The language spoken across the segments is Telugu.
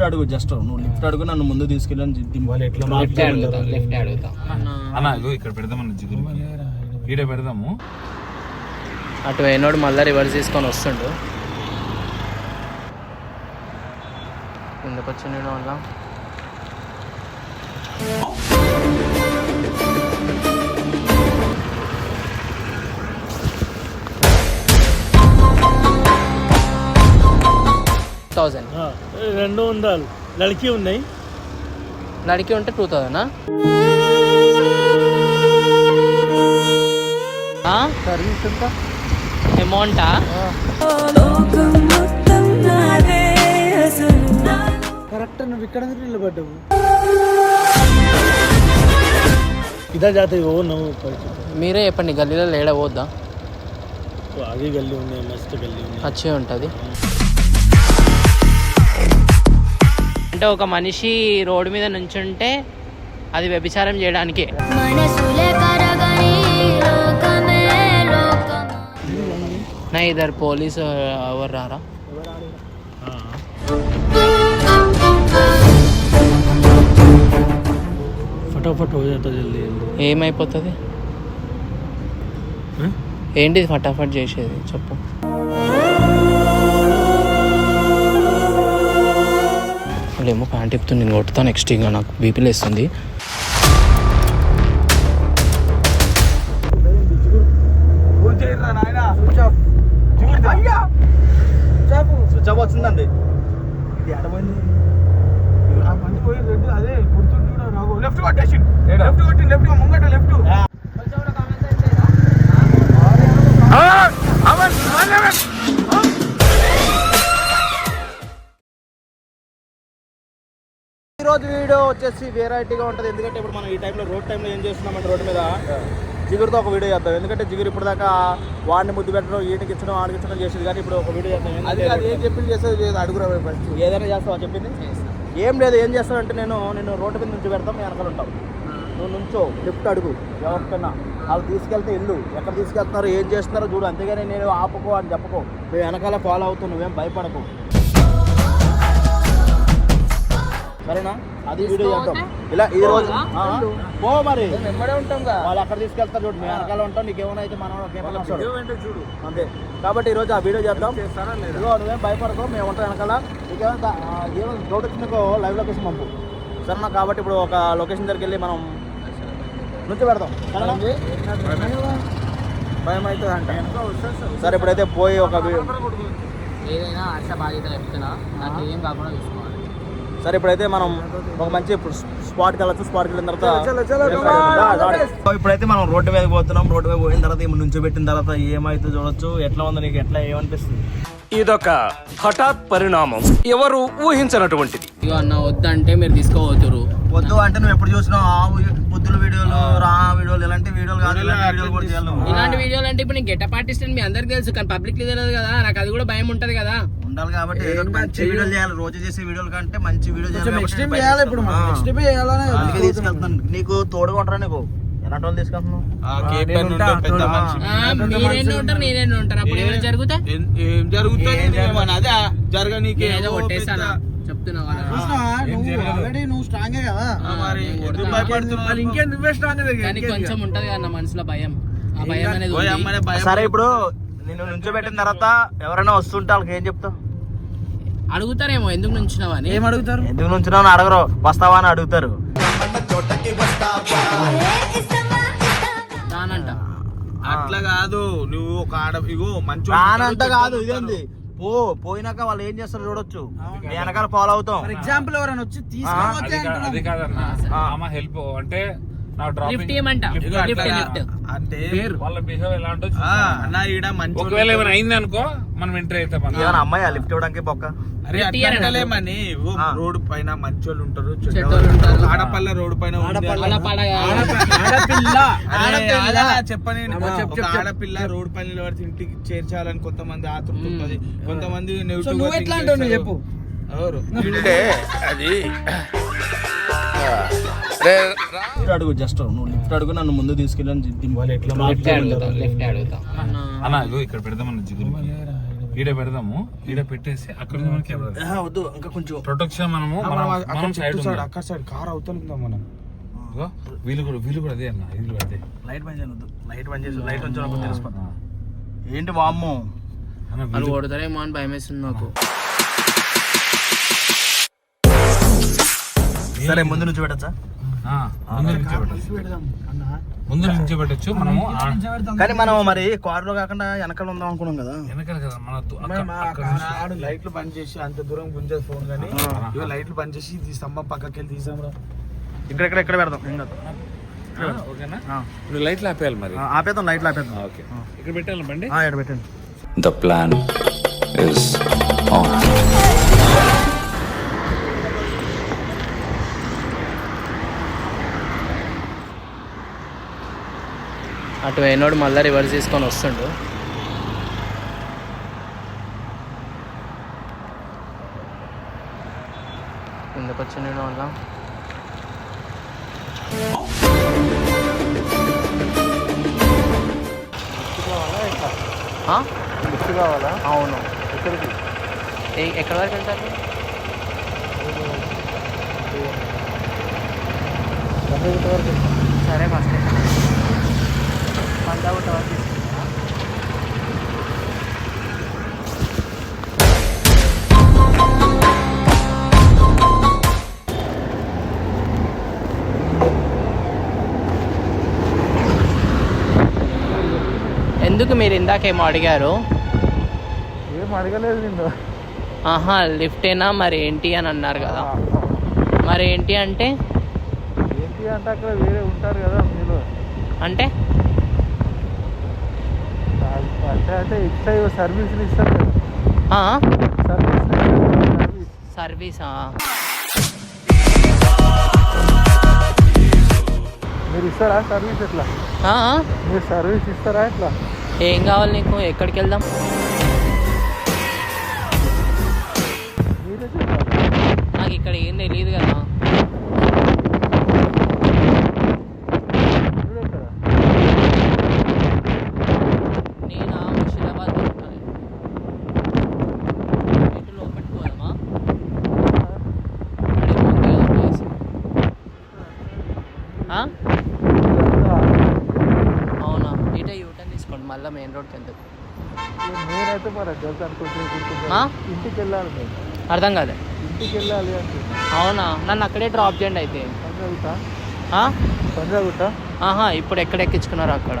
లిఫ్ట్ అడుగు జస్ట్ నువ్వు లిఫ్ట్ అడుగు నన్ను ముందు తీసుకెళ్ళని లెఫ్ట్ అడుగుతా లెఫ్ట్ అడుగుతా. అన్న ఇగో ఇక్కడ పెడదామన్న జిగురు. ఈడ పెడదాము. అటు పోయినోడు మళ్ళీ రివర్స్ తీసుకొని వస్తుండు. ఎందుకు వచ్చిండు వల్ల థౌజండ్. రెండు ఉండాలి లడికి ఉన్నాయి. నడికి ఉంటే టూ థౌజండా? సర్వీస్ ఎంత అమౌంటా? కరెక్ట్ నువ్వు ఇక్కడ నిలబడ్డావు. ఇదా జాత ఓ నువ్వు మీరే చెప్పండి గల్లీలో లేడ పోద్దా? అది గల్లీ ఉన్నాయి మస్తు గల్లీ ఉన్నాయి. వచ్చి ఉంటుంది. అంటే ఒక మనిషి రోడ్డు మీద నుంచుంటే అది వ్యభిచారం చేయడానికి. నా ఇద్దరు పోలీసు ఎవరు రారా? ఫటాఫట్ ఏమైపోతుంది? ఏంటిది ఫటాఫట్ చేసేది? చెప్పు. ప్యాంట్ చెప్తుంది నేను కొట్టుతా నెక్స్ట్ ఇంకా నాకు బీపీ లేస్తుంది. స్విచ్ ఆఫ్ వచ్చిందండి ఇది ఎడపోయింది లెఫ్ట్ కొట్టేసి లెఫ్ట్ కొట్టి లెఫ్ట్ ఈ రోజు వీడియో వచ్చేసి వెరైటీగా ఉంటుంది. ఎందుకంటే ఇప్పుడు మనం ఈ టైంలో రోడ్ టైంలో ఏం చేస్తున్నామంటే రోడ్డు మీద జిగురుతో ఒక వీడియో చేద్దాం. ఎందుకంటే జిగురు ఇప్పుడు దాకా వాడిని ముద్దు పెట్టడం ఈయనకి ఇచ్చడం ఆడికి ఇచ్చడం చేసేది కానీ ఇప్పుడు ఒక వీడియో చేద్దాం. అది ఏం చెప్పింది చేసేది అడుగురా ఫస్ట్ ఏదైనా చేస్తావా చెప్పింది? ఏం లేదు ఏం చేస్తానంటే నేను నేను రోడ్డు మీద నుంచి పెడతాం వెనకాల ఉంటాం. నువ్వు నుంచో లిఫ్ట్ అడుగు ఎవరికైనా. వాళ్ళు తీసుకెళ్తే ఇల్లు ఎక్కడ తీసుకెళ్తున్నారు ఏం చేస్తున్నారో చూడు. అంతేగాని నేను ఆపుకో అని చెప్పకో. మేము వెనకాల ఫాలో అవుతాం నువ్వేం భయపడకు. సరేనా అది వీడియో చేద్దాం. ఇలా ఈ రోజు పో మరి. వెంబడే ఉంటాం కదా వాళ్ళు తీసుకెళ్తారు చూడు మేము వెనకాల ఉంటాం నీకేమైనా అయితే మనం చూడు. అంతే. కాబట్టి ఈరోజు ఆ వీడియో చేద్దాం. ఇదిగో నువ్వేం భయపడకు మేము ఉంటాం వెనకాల. నీకేమైనా ఏమైనా డౌట్ వచ్చిందో లైవ్ లొకేషన్ పంపు. సరేనా? కాబట్టి ఇప్పుడు ఒక లొకేషన్ దగ్గరికి వెళ్ళి మనం నుంచి పెడదాం. సరేనా? భయం అవుతుంది అంట. సరే ఇప్పుడైతే పోయి ఒక ఏదైనా ఆశ బాధ్యత చెప్తున్నా నాకు ఏం కాకుండా చూసుకోవాలి. సరే ఇప్పుడైతే మనం ఒక మంచి స్పాట్కి వెళ్ళచ్చు. స్పాట్కి వెళ్ళిన తర్వాత ఇప్పుడైతే మనం రోడ్డు మీద పోతున్నాం. రోడ్డు మీద పోయిన తర్వాత నుంచి పెట్టిన తర్వాత ఏమైతే చూడొచ్చు ఎట్లా ఉంది నీకు ఎట్లా ఏమనిపిస్తుంది? ఇదొక హఠాత్ పరిణామం. ఎవరు ఊహించనటువంటిది. ఇక అన్న వద్దంటే మీరు తీసుకోవద్దురు వద్దు అంటే నువ్వు ఎప్పుడు చూసినావు బుద్ధుల వీడియోలు రా వీడియోలు ఇలాంటి వీడియోలు కాదు ఇలాంటి వీడియోలు కూడా చేయాలి. ఇలాంటి వీడియోలు అంటే ఇప్పుడు నేను గెటప్ ఆర్టిస్ట్ అని మీ అందరికి తెలుసు కానీ పబ్లిక్ తెలియదు కదా నాకు అది కూడా భయం ఉంటది కదా. ఉండాలి కాబట్టి ఏదో ఒకటి మంచి వీడియోలు చేయాలి. రోజు చేసే వీడియోల కంటే మంచి వీడియో చేయాలి ఇప్పుడు అందుకే తీసుకెళ్తున్నాను. నీకు తోడుగా ఉంటారా నీకు? ఎలాంటి వాళ్ళు తీసుకెళ్తున్నావు? పెద్ద మనిషి. ఆ, మీరెన్ని ఉంటారు నేనెన్ని ఉంటారు. అప్పుడు ఏమైనా జరిగితే? ఏం జరుగుతుంది అదే జరగనీకి ఏదో కొట్టేసాను చెప్తున్నా వాళ్ళకి. నువ్వు ఆల్రెడీ నువ్వు స్ట్రాంగే కదా. మరి ఎందుకు భయపడుతున్నావు? ఇంకేం నువ్వే స్ట్రాంగ్ కానీ కొంచెం ఉంటది కదా నా మనసులో భయం. ఆ భయం అనేది. సరే ఇప్పుడు నిన్ను నుంచోబెట్టిన తర్వాత ఎవరైనా వస్తుంటే వాళ్ళకి ఏం చెప్తావు? అడుగుతారేమో ఎందుకు నుంచున్నావు అని. ఏం అడుగుతారు? ఎందుకు నుంచున్నావు అని అడగరు. వస్తావా అని అడుగుతారు. అట్లా కాదు. నువ్వు ఒక ఆడ ఇగో మంచి కాదు ఇదేంది? పో పోయినాక వాళ్ళు ఏం చేస్తారో చూడొచ్చు. వెనకాల ఫాలో అవుతాం. ఫర్ ఎగ్జాంపుల్ ఎవరైనా వచ్చి కా- అది కాదన్న. ఆమె హెల్ప్ అంటే లిఫ్ట్ డ్రాపింగ్ ఇవ్వమంట లిఫ్ట్ లిఫ్ట్ లిఫ్ట్ అంటే వాళ్ళ బిహేవ్ ఎలా ఉంటుందో ఆ, చూస్తాను. అన్న ఈడ మంచి ఒకవేళ ఏమైనా అయింది అనుకో మనం ఎంటర్ అవుతాం అన్న. ఏమైనా అమ్మాయి లిఫ్ట్ ఇవ్వడానికి బొక్క? అరే పైన మంచోళ్ళు ఉంటారు ఉంటారు. ఆడపల్ల రోడ్డు పైన. చెప్పని. ఆడపిల్ల రోడ్డు పైన ఇంటికి చేర్చాలని కొంతమంది ఆతృత. ఉంటది. కొంతమంది నువ్వు ఎట్లా అంటావు. చెప్పు? అడుగు జస్ట్ నువ్వు లిఫ్ట్ అడుగు నన్ను ముందు తీసుకెళ్ళని దింపు వాళ్ళు ఎట్లా లెఫ్ట్ అడుగుతా. లెఫ్ట్ అడుగుతా. అన్న ఇక్కడ పెడదామన్న జిగురు ఈడ పెడదాము ఈడ పెట్టేసి అక్కడ నుంచి మనకి వద్దు ఇంకా కొంచెం. ప్రొటెక్షన్ మనము మనం సైడ్ సైడ్ అక్కడ సైడ్ కార్ అవుతుందాం మనం? వీళ్ళు కూడా వీళ్ళు కూడా అదే అన్న వీళ్ళు కూడా అదే. లైట్ బంద్ చేయను వద్దు లైట్ బంద్ చేసి లైట్ ఉంచాలి తెలిసిపోతా ఏంటి వామ్మో? వీళ్ళు కొడతారేమో అని భయం వేస్తుంది నాకు సరే ముందు నుంచి పెట్టచ్చా? ఆ, ముందు నుంచి పెట్టచ్చు. ముందు నుంచి పెట్టచ్చు. మనము కానీ మనం మరి కారులో కాకుండా వెనకాల ఉందాం అనుకున్నాం కదా. వెనకాల కదా మన దు- లైట్లు బంద్ చేసి అంత దూరం గుంజేది ఫోన్ కానీ ఇక లైట్లు బంద్ చేసి ఈ స్తంభం పక్కకి వెళ్ళి తీసాం ఇక్కడ ఇక్కడ ఇక్కడ పెడదాం ఏం కాదు. ఆ, ఓకేనా? ఆ. ఇప్పుడు లైట్లు ఆపేయాలి మరి. ఆపేద్దాం లైట్లు ఆపేద్దాం. ఓకే. ఇక్కడ పెట్టాలి బండి? ఆ, ఇక్కడ పెట్టండి. The plan is on. అటు పోయినోడు మళ్ళీ రివర్స్ తీసుకొని వస్తుండు. ఎందుకు వచ్చి నేను వల్ల కావాలా అవును. ఎక్కడికి ఏ- వరకు వెళ్తారు? సరే ఫస్ట్. ఎందుకు మీరు ఇందాకేమో అడిగారు? ఏం అడగలేదు నిన్ను. ఆహా లిఫ్ట్ అయినా మరి ఏంటి అని అన్నారు కదా. మరి ఏంటి అంటే? ఏంటి అంటే అక్కడ వేరే ఉంటారు కదా మీరు అంటే? అంటే అంటే ఎక్స్ట్రా సర్వీసులు ఇస్తారు? సర్వీస్ సర్వీసా మీరు ఇస్తారా సర్వీస్ ఎట్లా? మీరు సర్వీస్ ఇస్తారా ఎట్లా? ఏం కావాలి నీకు? ఎక్కడికి వెళ్దాం? మరి? ఇంటికి వెళ్ళాలి అర్థం కాదు ఇంటికి వెళ్ళాలి అంటే. అవునా? నన్ను అక్కడే డ్రాప్ చేయండి అయితే. పంజాగుట్ట? ఆహా ఇప్పుడు ఎక్కడ ఎక్కించుకున్నారు అక్కడ?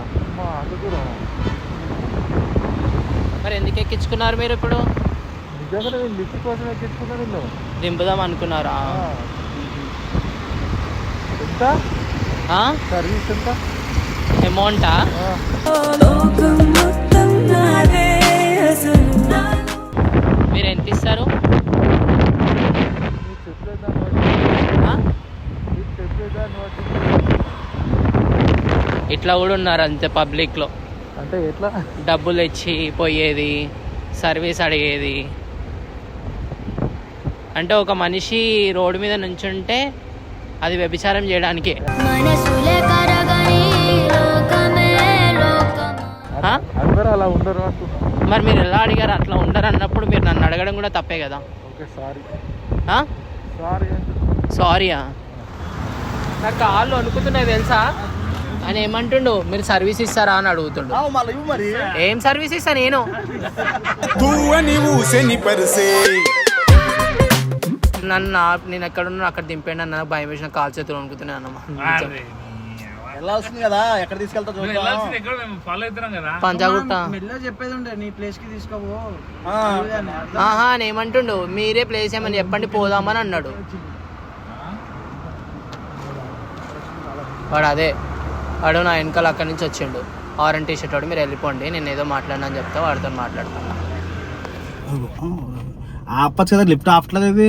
మరి ఎందుకు ఎక్కించుకున్నారు మీరు ఇప్పుడు? దింపుదాం అనుకున్నారా. ఎంత? సర్వీస్ ఎంత? అమౌంటా. మీరు ఎంత ఇస్తారు? ఇట్లా కూడా ఉన్నారు అంతే పబ్లిక్లో. అంటే ఎట్లా? డబ్బులు ఇచ్చి పోయేది సర్వీస్ అడిగేది. అంటే ఒక మనిషి రోడ్డు మీద నుంచుంటే అది వ్యభిచారం చేయడానికే? అందరూ అలా ఉండరు మరి మీరు ఎలా అడిగారు? అట్లా ఉండరు అన్నప్పుడు మీరు నన్ను అడగడం కూడా తప్పే కదా. Okay sorry. ఆ? సారీ అంటున్నా సారీయా? నాకు కాళ్ళు వణుకుతున్నాయి తెలుసా? ఆయన ఏమంటుండు? మీరు సర్వీస్ ఇస్తారా అని అడుగుతుండు. ఏం సర్వీస్ ఇస్తా నేను? నన్ను నేను ఎక్కడ ఉన్నా అక్కడ దింపండి అన్న భయం వేసిన కాల్ చేతులు వణుకుతున్నాయి అన్నమా వెళ్ళాల్సింది కదా ఎక్కడ తీసుకెళ్తా చూద్దాం ఎక్కడ మేము ఫాలో అవుతున్నాం కదా పంజాగుట్ట మెల్ల చెప్పేది ఉండే నీ ప్లేస్కి తీసుకోపో ఆ, ఆహా అని ఏమంటుండు మీరే ప్లేస్ ఏమని చెప్పండి పోదామని అన్నాడు వాడు అదే వాడు నా వెనకాల అక్కడి నుంచి వచ్చిండు ఆరెంజ్ టీ షర్ట్ వాడు మీరు వెళ్ళిపోండి నేను ఏదో మాట్లాడినా అని చెప్తా వాడితో మాట్లాడతాను ఆపచ్చు కదా లిఫ్ట్ ఆపట్లేదు ఇది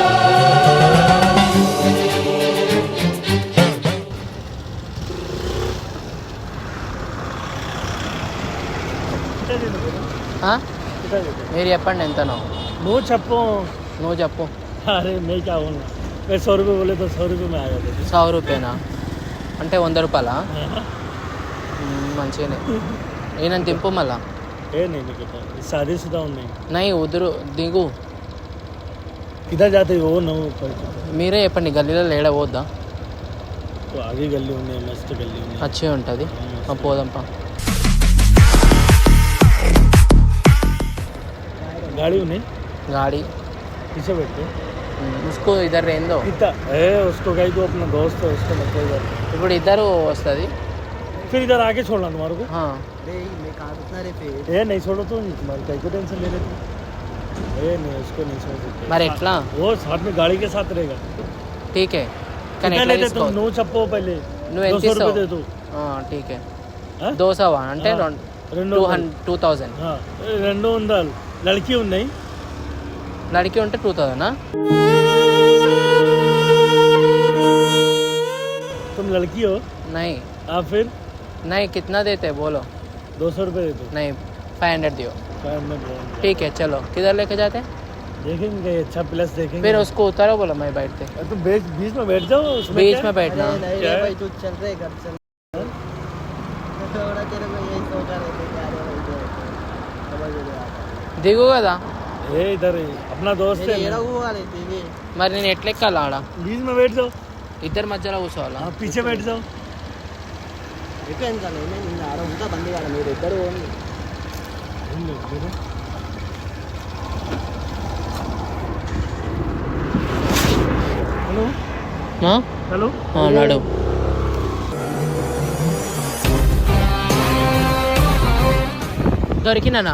మీరు చెప్పండి ఎంతనో నువ్వు చెప్పు నువ్వు చెప్పు అరే मैं क्या बोलूँ मैं सौ रुपये बोले तो सौ रुपये में आ जाते थे సौ రూపాయనా అంటే వంద రూపాయలా మ్మ్, మంచిగానే నేను దింపు మళ్ళా ఏ नहीं निकलता शादी शुदा हूँ नहीं నై ఉదురు దిగు किधर जाते हो वो नो మీరే చెప్పండి గల్లీలో లేడ పోద్దా तो आगे गली उन्हें मस्त गली उन्हें వచ్చే ఉంటుంది ఆ, పోదాంపా गाड़ी उन्हें గాడి पीछे बैठते మ్మ్, ఉస్కో ఇద్దరు ఏందో कितना ए उसको कहीं को अपना दोस्त है उसको मत इधर ఇప్పుడు ఇద్దరు వస్తుంది फिर इधर आके छोड़ना तुम्हारे को ए नहीं छोड़ो तो तुम्हारी कहीं को टेंशन ले लेते ए नहीं उसको नहीं छोड़ सकते మరి ఎట్లా वो साथ में गाड़ी के साथ रहेगा టీకే కానీ कितना ఎట్లా लेते తీసుకో तुम नो चप्पो पहले నువ్వు दो ఎంత सौ रुपये ఇస్తావు दे दो టీకే हाँ? దోసవా అంటే ఆ. రెండు రెండు లడికి ఉన్నాయి. లడికి ఉంటే టూ तुम लड़की हो नहीं आप फिर नहीं कितना देते हैं बोलो दो सौ रुपये देते नहीं फाइव हंड्रेड दियो ठीक है चलो. किधर लेके जाते हैं? देखेंगे अच्छा प्लस देखेंगे। फिर उसको उतारो बोला मैं बैठते तो बीच बीच में बैठ जाओ बीच में बैठना। भाई तू चल रहे घर चल। దిగు కదా. ఏ ఇద్దరు అప్నా దోస్త్ మరి నేను ఎట్లా ఎక్కాలి ఆడ? ప్లీజ్ మా వెయిట్ ఇద్దరు మధ్యలో కూర్చోవాలా? పిచ్చే వెయిట్ దో ఆడ ఉంటా బండి కాడ. మీరు ఇద్దరు హలో? హలో? నడు. దొరికినానా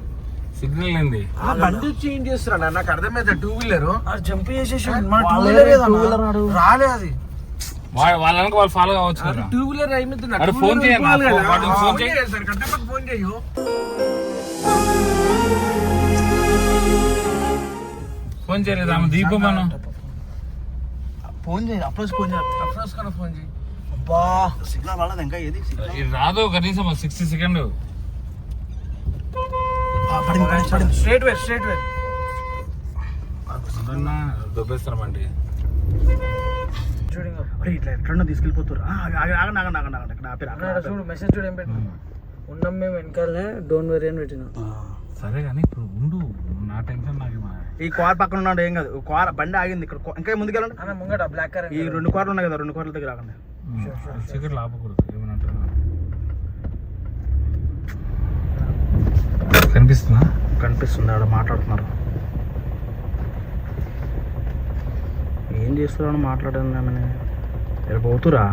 సిగ్నల్ ఏంది? ఆ బండి చేంజ్ చేస్తున్నాడు నాకు అర్థమైతే టూ వీలర్. జంప్ చేసేసి మన టూ వీలర్. రాలే అది. వాళ్ళకి వాళ్ళు ఫాలో కావచ్చు కదా. టూ వీలర్ వాడు phone చేయండి. ఫోన్ చేయు. ఫోన్ చేయలేదు ఆమె దీపం మనం ఫోన్ చేయి అప్రోచ్ ఫోన్ చేయాలి అఫ్రోజ్ కన్నా ఫోన్ చేయి. అబ్బా సిగ్నల్ వాళ్ళది ఇంకా ఏది? రాదు కనీసం sixty second straight way straight way దొబ్బేస్తామండి చూడు అరే ఇట్లా ఎట్లన్నా తీసుకెళ్ళిపోతారు. చూడు మెసేజ్ చూడు ఏం పెట్టినా. ఉన్నాం మేము వెనకాలనే డోంట్ వెరీ అని పెట్టినా. సరే కానీ ఇప్పుడు ఉండు నా టెన్షన్ నాకు ఇవ్వ. ఈ కార్ పక్కన ఉన్నాడు ఏం కాదు. కార్ బండి ఆగింది ఇక్కడ ఇంకా ముందుకెళ్ళండి. ముంగట బ్లాక్ కలర్ ఈ రెండు కార్లు ఉన్నాయి కదా రెండు కార్ల దగ్గర ఆగండి. చీకట్లు ఆపకూడదు ఏమని అంటున్నా కనిపిస్తుందా? కనిపిస్తుంది ఆడ మాట్లాడుతున్నారు. ఏం చేస్తున్నాడు మాట్లాడండి ఆమెని రేపు పోతురా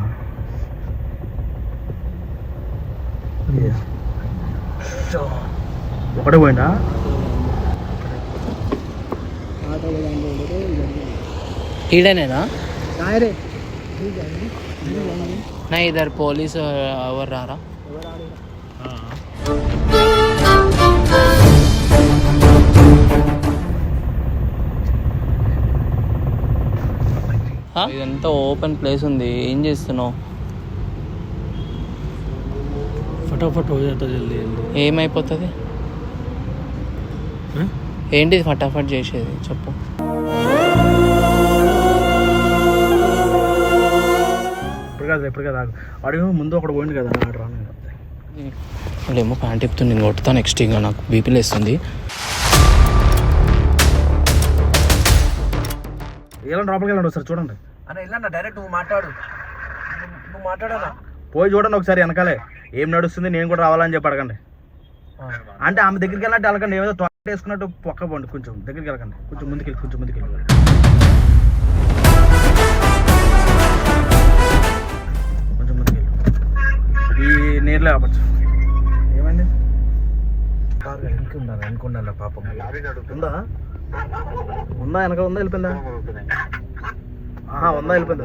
ఏ. ఒకటే పోయిందా ఈడనేనా? నా ఇద్దరు పోలీసు ఎవరు రారా? ఇదంతా ఓపెన్ ప్లేస్ ఉంది. ఏం చేస్తున్నావు? ఫటాఫట్ జల్దీ ఏమైపోతుంది? ఏంటిది ఫటాఫట్ చేసేది? చెప్పు. ఇప్పుడు ఎప్పుడు ముందు ఒకటి కదా ప్యాంట్ చెప్తుంది నేను కొట్టుతా నెక్స్ట్ ఇంకా నాకు బీపీ లేస్తుంది. ఎలా లోపలికి వెళ్ళండి ఒకసారి చూడండి. అన్న వెళ్ళన్న డైరెక్ట్ నువ్వు మాట్లాడు. నువ్వు- మాట్లాడాలా పోయి చూడండి ఒకసారి వెనకాలే. ఏం నడుస్తుంది నేను కూడా రావాలని చెప్పి అడగండి. అంటే ఆమె దగ్గరికి వెళ్ళినట్టు వెళ్ళకండి ఏదో తొక్క వేసుకున్నట్టు పక్క పోండి కొంచెం దగ్గరికి వెళ్ళకండి. కొంచెం ముందుకెళ్ళి కొంచెం ముందుకెళ్ళి. కొంచెం ముందుకెళ్ళి. ఈ నీరులో ఆపచ్చు. ఏమైంది? కారు వెనక్కి ఉండాలి వెనక ఉండాలి పాపం. ఉందా? ఉందా? వెనక ఉందా? వెళ్ళిపోయిందా? ఆహా ఉందా వెళ్ళిపోయిందా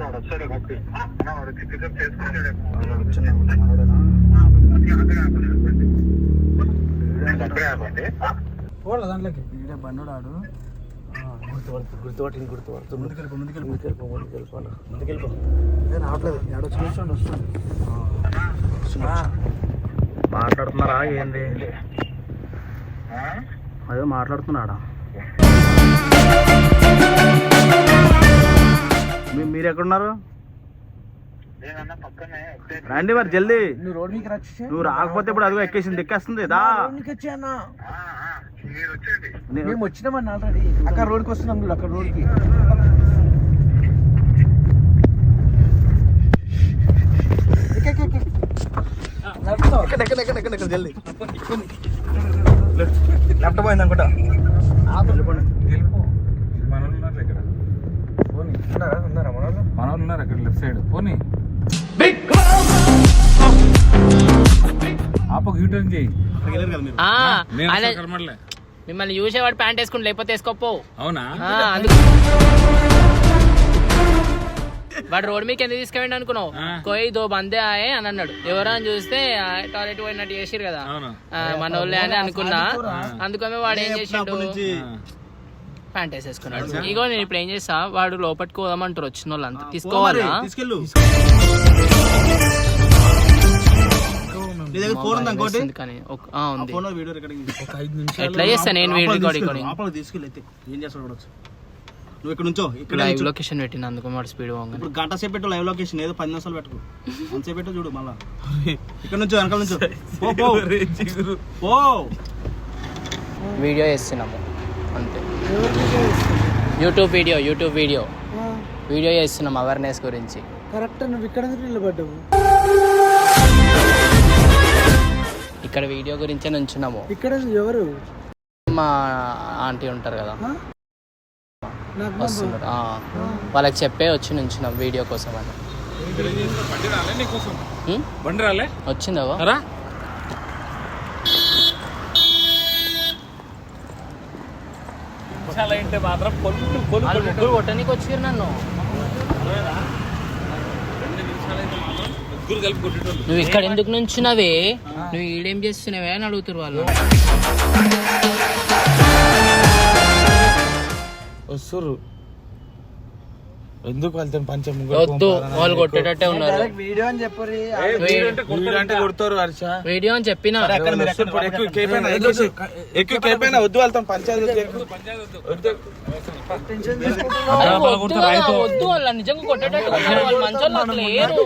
పోలే దాంట్లోకి? ఈడే బండోడాడు. గుర్తుపడుతు గుర్తుపట్టింది గుర్తుపడుతు. ముందుకెళ్ళిపో ముందుకెళ్ళి ముందుకెళ్ళిపో ముందుకెళ్ళిపో ముందుకెళ్ళిపో. ఏ రావట్లేదు. ఏడొచ్చి చూసుకోండి వస్తుంది మాట్లాడుతున్నారా? ఏంది? అదే మాట్లాడుతున్నాడా? మీరు ఎక్కడున్నారు రండి మరి జల్దీ. నువ్వు రోడ్ మీకు రచ్చి. నువ్వు రాకపోతే ఇప్పుడు అదిగో ఎక్కేసింది ఎక్కేస్తుంది దా. మేము వచ్చినామని ఆల్రెడీ. అక్కడ రోడ్కి వస్తున్నాం చూడు అక్కడ రోడ్కి. లెఫ్ట్ పోయింది అనుకుంటా వెళ్ళిపోండి వెళ్ళిపో మన వాళ్ళు ఉన్నారు ఇక్కడ పోనీ ఉన్నారా ఉన్నారా మన వాళ్ళు? ఉన్నారు ఇక్కడ లెఫ్ట్ సైడ్. పోనీ. ఆపకు యూటర్న్ చేయి. మిమ్మల్ని చూసేవాడు ప్యాంట్ వేసుకుని లేకపోతే వేసుకోపో. అవునా? అందుకు వాడు రోడ్ మీకు ఎందుకు తీసుకెళ్ళండి అనుకున్నావు. కోయి దో బందే ఆయే అని అన్నాడు. ఎవరో అని చూస్తే టాయిలెట్ పోయినట్టు చేసిరు కదా. మన వాళ్ళే అని అనుకున్నా. అందుకనే వాడు ఏం చేసిండు? ప్యాంట్ వేసేసుకున్నాడు. ఇగో నేను ఇప్పుడు ఏం చేస్తా? వాడు లోపలికి పోదామంటారు వచ్చిన వాళ్ళంతా తీసుకోవాలా? తీసుకెళ్ళు. నీ దగ్గర ఫోన్ ఉంది ఇంకోటి? ఉంది కానీ ఒక- ఆ, ఉంది. ఫోన్ వీడియో రికార్డింగ్ ఒక ఐదు నిమిషాలు ఎట్లా చేస్తా నేను వీడియో రికార్డింగ్? లోపల తీసుకెళ్ళి అయితే ఏం చేస్తాడు చూడొచ్చు నువ్వు ఇక్కడ నుంచో ఇక్కడ లైవ్ నుంచో. లొకేషన్ పెట్టిన అందుకు వాడు స్పీడ్ పోగానే. ఇప్పుడు గంట సేపు పెట్టు లైవ్ లొకేషన్ ఏదో పది నిమిషాలు పెట్టుకో. అంతసేపు పెట్టు చూడు మళ్ళా. ఇక్కడ నుంచో వెనకాల నుంచో. పో పో. పో. వీడియో చేస్తున్నాము. అంతే. YouTube video YouTube video. Video చేస్తున్నాం అవేర్నెస్ గురించి. కరెక్ట్ నువ్వు ఇక్కడ నిలబడ్డావు? ఇక్కడ వీడియో గురించే నుంచున్నాము. ఇక్కడ ఎవరు? మా ఆంటీ ఉంటారు కదా. నాకు వస్తున్నారు. ఆ. వాళ్ళకి చెప్పే వచ్చి నుంచున్నాం వీడియో కోసం అని. బండి రాలే నీకోసం? హ్మ్? బండి రాలే? వచ్చిందా? చాలా ఇంటే మాత్రం పొల్లు వాళ్ళు ముగ్గురు కొట్టడానికి వచ్చారు నన్ను. ముగ్గురు కలిపి కొట్టేటోళ్ళు నువ్వు ఇక్కడ ఎందుకు నుంచున్నావే? నువ్వు ఈడేం చేస్తున్నావే అని అడుగుతారు వాళ్ళు. వస్తుర్రు. ఎందుకు వెళ్తాను పంచం వద్దు వాళ్ళు కొట్టేటట్టే ఉన్నారు. వీడియో అని చెప్పరు వే- అంటే కొడతారు హర్ష. వీడియో అని చెప్పిన? ఎక్కువ కేపైనా ఎక్కువ కేపైనా వద్దు వెళ్తాం పంచాయతీ వద్దు కదా, వద్దు వాళ్ళ నిజంగా కొట్టేటట్టు ఉన్నారు. వాళ్ళు మంచోళ్ళు అసలు లేరు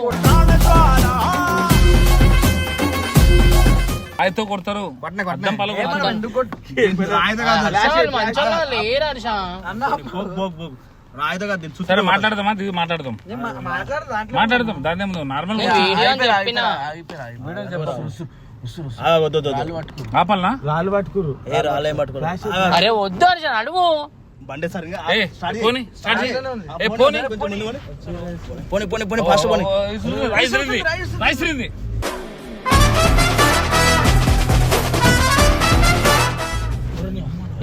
ఆయతో కొడతారు. మంచోళ్ళు లేరు హర్ష. రాయితో కాదు తెలుసు. సరే మాట్లాడదామా? దిగి మాట్లాడదాం. మాట్లాడదాం దాని నార్మల్ ఆపాలనా? రాళ్ళు పట్టుకురు. ఏ రాలే పట్టుకో అరే వద్దు హర్ష అడుగు. బండి సరిగా పోనీ స్టార్ట్ ఏ పోనీ పోనీ. పోనీ పోనీ ఫాస్ట్ పోనీ. రైస్ రింది రైస్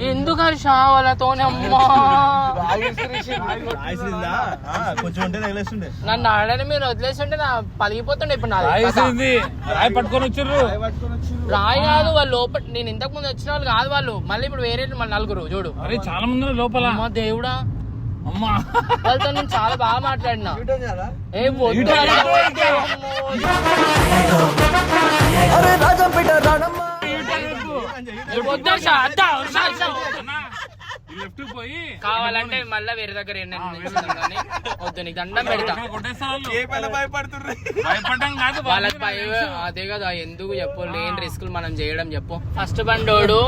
ఎందుకు హర్ష వాళ్ళతోనే అమ్మా రాయిసిందా కొంచెం ఉంటే తగిలేస్తుండే. నన్ను ఆడని మీరు వదిలేస్తుంటే నా పలిగిపోతుండే ఇప్పుడు నా రాయి పట్టుకొని వచ్చిర్రు. రాయి కాదు వాళ్ళు లోపల నేను ఇంతకు ముందు వచ్చిన వాళ్ళు కాదు వాళ్ళు. మళ్ళీ ఇప్పుడు వేరే మళ్ళీ నలుగురు చూడు. అరే చాలా మంది లోపల. అమ్మా దేవుడా. అమ్మా. వాళ్ళతో నేను చాలా బాగా మాట్లాడినా. ఏ వద్దు. అద్దా. లెఫ్ట్ పోయి కావాలంటే మళ్ళీ వేరే దగ్గర కానీ వద్దు నీకు దండం పెడతా. కాదు వాళ్ళకి అదే కదా ఎందుకు చెప్పు లేని రిస్కులు మనం చేయడం చెప్పు. ఫస్ట్ బండోడు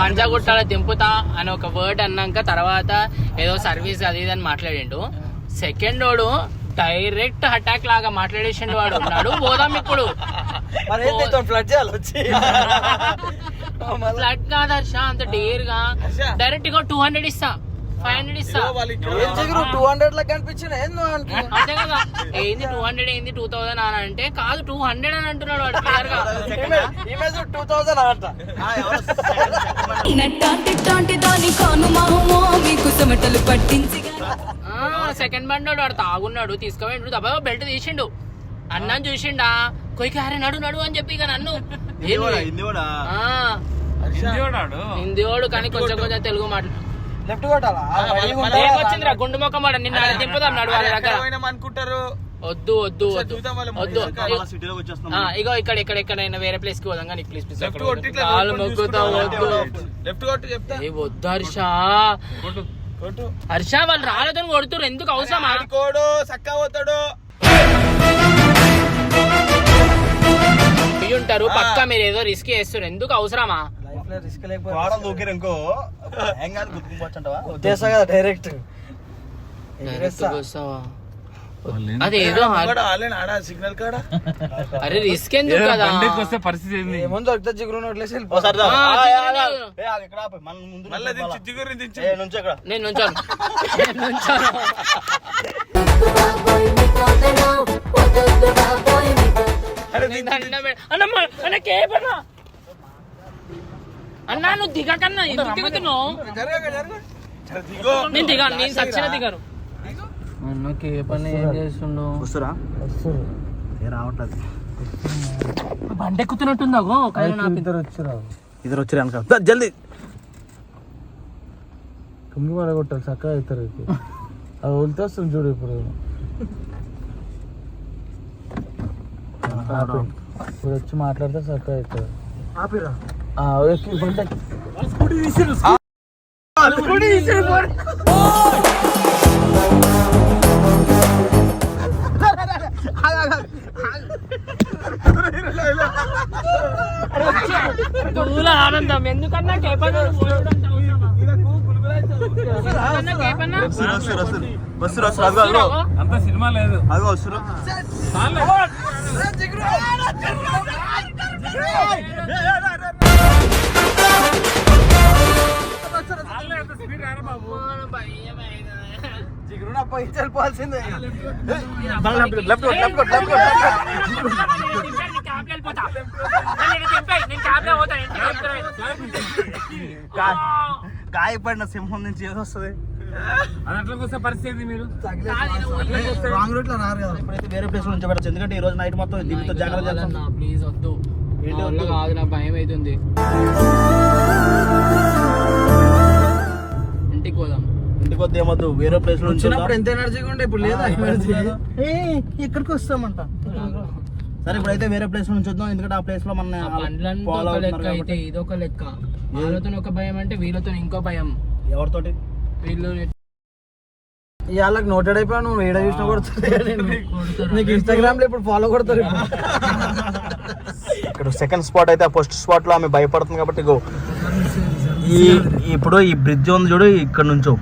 పంజాగుట్టాల దింపుతా అని ఒక వర్డ్ అన్నాక తర్వాత ఏదో సర్వీస్ అది ఇది అని మాట్లాడిండు. సెకండ్ వాడు డైరెక్ట్ అటాక్ లాగా మాట్లాడేసిండు వాడు. ఉన్నాడు పోదాం ఇప్పుడు. ఫ్లడ్ చేయాలి వచ్చి? ఫ్లడ్ కాదు హర్ష అంత డేర్గా డైరెక్ట్గా టూ హండ్రెడ్ ఇస్తా. ఫైవ్ హండ్రెడ్ ఇస్తా. టూ హండ్రెడ్ లెక్క కనిపించిన అంతే కదా. ఏంది టూ హండ్రెడ్ ఏంది టూ థౌసండ్ అని అంటే కాదు టూ హండ్రెడ్ అని అంటున్నాడు వాడు క్లియర్గా. ఇమేజ్ టూ థౌసండ్ అంట. సెకండ్ బండి వాడు తాగున్నాడు తీసుకుపోయిండు దబ్బా బెల్ట్ తీసిండు. అన్నాను చూసిండా? కొయ్యి అరే నడు నడు అని చెప్పి ఇక నన్ను. ఆ, హిందీవాడు కానీ కొంచెం కొంచెం తెలుగు మాట్లాడు లెఫ్ట్ కొట్టాలా? ఏమొచ్చిందిరా గుండు మొక్క మాట నిన్న దింపుదాం నడు వాళ్ళ దగ్గర. అనుకుంటారు? వద్దు వద్దు వద్దు. వద్దు. ఇగో ఇక్కడ ఇక్కడ ఎక్కడైనా వేరే ప్లేస్కి పోదాం కానీ ప్లీజ్ ప్లీజ్ కాలు మొక్కుతా వద్దు. లెఫ్ట్ కొట్టు చెప్తా. ఏ వద్దు హర్ష. కొట్టు హర్ష వాళ్ళు రాలేదని కొడుతురు ఎందుకు అవసరమా? ఆడుకోడు సక్క పోతాడు. ఉంటారు. పక్క మీరు ఏదో రిస్క్ చేస్తారు ఎందుకు అవసరమా? లైఫ్లో రిస్క్ లేకపోతే వాడలు దూకిరు ఇంకో. ఏం కాదు గుర్తుకుపోవచ్చంటావా ఉద్దేశం కదా డైరెక్ట్ అది ఏదో సిగ్నల్ కాడ? అరే రిస్క్ ఎందుకు కదా? బండికి వస్తే పరిస్థితి ఏంది? ఏముంది దొరికితే జిగురు నేను నుంచాను. నేను అన్న కేపన్నా. అన్నా నువ్వు దిగకన్నా ఎందుకు దిగుతున్నావు? నేను దిగాను నేను సచ్చిన దిగాను. అన్న కేపన్న ఏం చేస్తుండో వస్తురా. ఏ రావట్లేదు. బండి ఎక్కుతున్నట్టుందాగో ఇద్దరు వచ్చిరా. ఇద్దరు వచ్చారు అనుకో జల్దీ. తుమ్మి పడగొట్టాలి చక్కగా అవుతారు. అది వదిలితే వస్తుంది చూడు ఇప్పుడు. ఇప్పుడు వచ్చి మాట్లాడితే చక్కగా అవుతుంది ఆపిరా. ఆ, ఎక్కి బండి ఎక్కి. పూల ఆనందం. ఎందుకన్నా కేపన్న అంత సినిమా లేదు. అదిగో వస్తురు వెళ్ళిపోవాల్సిందే లెఫ్ట్ లెఫ్ట్ లెఫ్ట్ లెఫ్ట్ గాయపడిన సింహం నుంచి ఏదో వస్తుంది అది అట్లా వస్తే పరిస్థితి మీరు? రాంగ్ రూట్లో రారు కదా. ఇప్పుడైతే వేరే ప్లేస్ నుంచి పెట్టచ్చు ఎందుకంటే ఈ రోజు నైట్ మొత్తం దీంతో జాగ్రత్త చేస్తాం. ప్లీజ్ వద్దు? కాదు నా భయం అవుతుంది. ఇంటికి పోదాం. ఇంటికి వద్ద ఏమొద్దు? వేరే ప్లేస్లో నుంచి వచ్చినప్పుడు ఎంత ఎనర్జీగా ఉండే? ఇప్పుడు లేదా ఎనర్జీ ఇక్కడికి వస్తామంట. సరే ఇప్పుడైతే వేరే ప్లేస్ నుంచి వద్దాం ఎందుకంటే ఆ ప్లేస్లో మన లెక్క అయితే ఇదొక లెక్క. వాళ్ళతో ఒక భయం అంటే వీళ్ళతో ఇంకో భయం. ఎవరితోటి? వీళ్ళు ఇవాళకి నోటెడ్ అయిపోయాను నువ్వు ఏడ చూసినా కొడుతుంది నీకు ఇన్స్టాగ్రామ్లో ఇప్పుడు ఫాలో కొడతారు ఇక్కడ సెకండ్ స్పాట్ అయితే ఆ ఫస్ట్ స్పాట్లో ఆమె భయపడుతుంది కాబట్టి ఇగో. ఈ ఇప్పుడు ఈ బ్రిడ్జ్ ఉంది చూడు ఇక్కడ నుంచో.